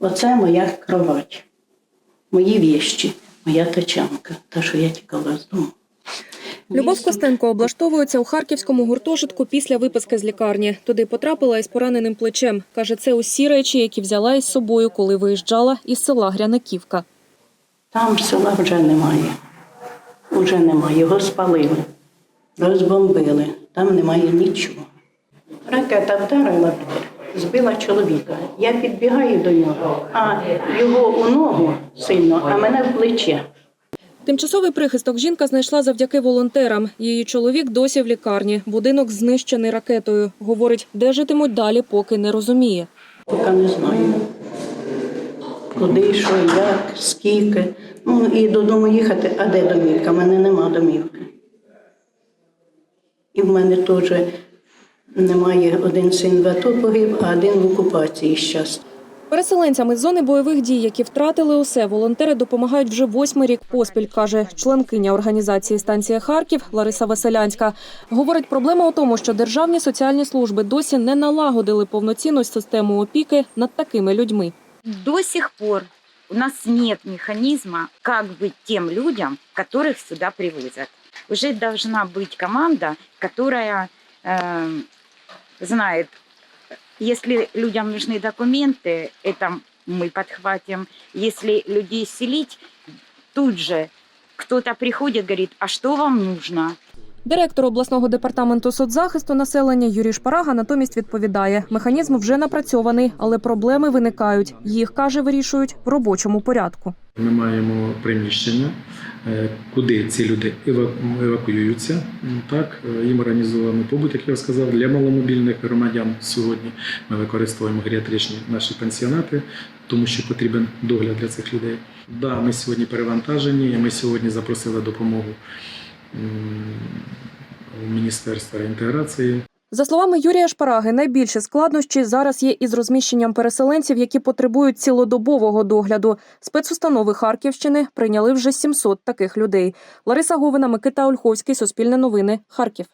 Оце моя кровать, мої віщі, моя тачанка, та, що я тікала з дому. Любов Костенко облаштовується у харківському гуртожитку після виписки з лікарні. Туди потрапила із пораненим плечем. Каже, це усі речі, які взяла із собою, коли виїжджала із села Гряниківка. Там села вже немає. Уже немає. Його спалили, розбомбили. Там немає нічого. Ракета вдарила, збила чоловіка. Я підбігаю до нього, а його у ногу сильно, а мене в плече. Тимчасовий прихисток жінка знайшла завдяки волонтерам. Її чоловік досі в лікарні. Будинок знищений ракетою. Говорить, де житимуть далі, поки не розуміє. Поки не знаю. Куди, що, як, скільки. Ну і додому їхати, а де домівка? У мене нема домівки. І в мене теж немає один син в АТО погиб, а один в окупації зараз. Переселенцям із зони бойових дій, які втратили усе, волонтери допомагають вже восьмий рік поспіль, каже членкиня організації станція Харків Лариса Веселянська. Говорить, проблема у тому, що державні соціальні служби досі не налагодили повноцінну систему опіки над такими людьми. До сих пор у нас нет механизма, как быть тем людям, которых сюда привозят. Уже должна быть команда, которая э, знает, если людям нужны документы, это мы подхватим. Если людей селить, тут же кто-то приходит, говорит, а что вам нужно? Директор обласного департаменту соцзахисту населення Юрій Шпарага натомість відповідає: механізм вже напрацьований, але проблеми виникають. Їх каже, вирішують в робочому порядку. Ми маємо приміщення, е, куди ці люди ева- евакуюються. Так, е, їм організовано побут, як я сказав, для маломобільних громадян сьогодні. Ми використовуємо геріатричні наші пансіонати, тому що потрібен догляд для цих людей. Да, ми сьогодні перевантажені. Ми сьогодні запросили допомогу Міністерства інтеграції. За словами Юрія Шпараги, найбільше складнощі зараз є із розміщенням переселенців, які потребують цілодобового догляду. Спецустанови Харківщини прийняли вже 700 таких людей. Лариса Говина, Микита Ольховський, Суспільне новини, Харків.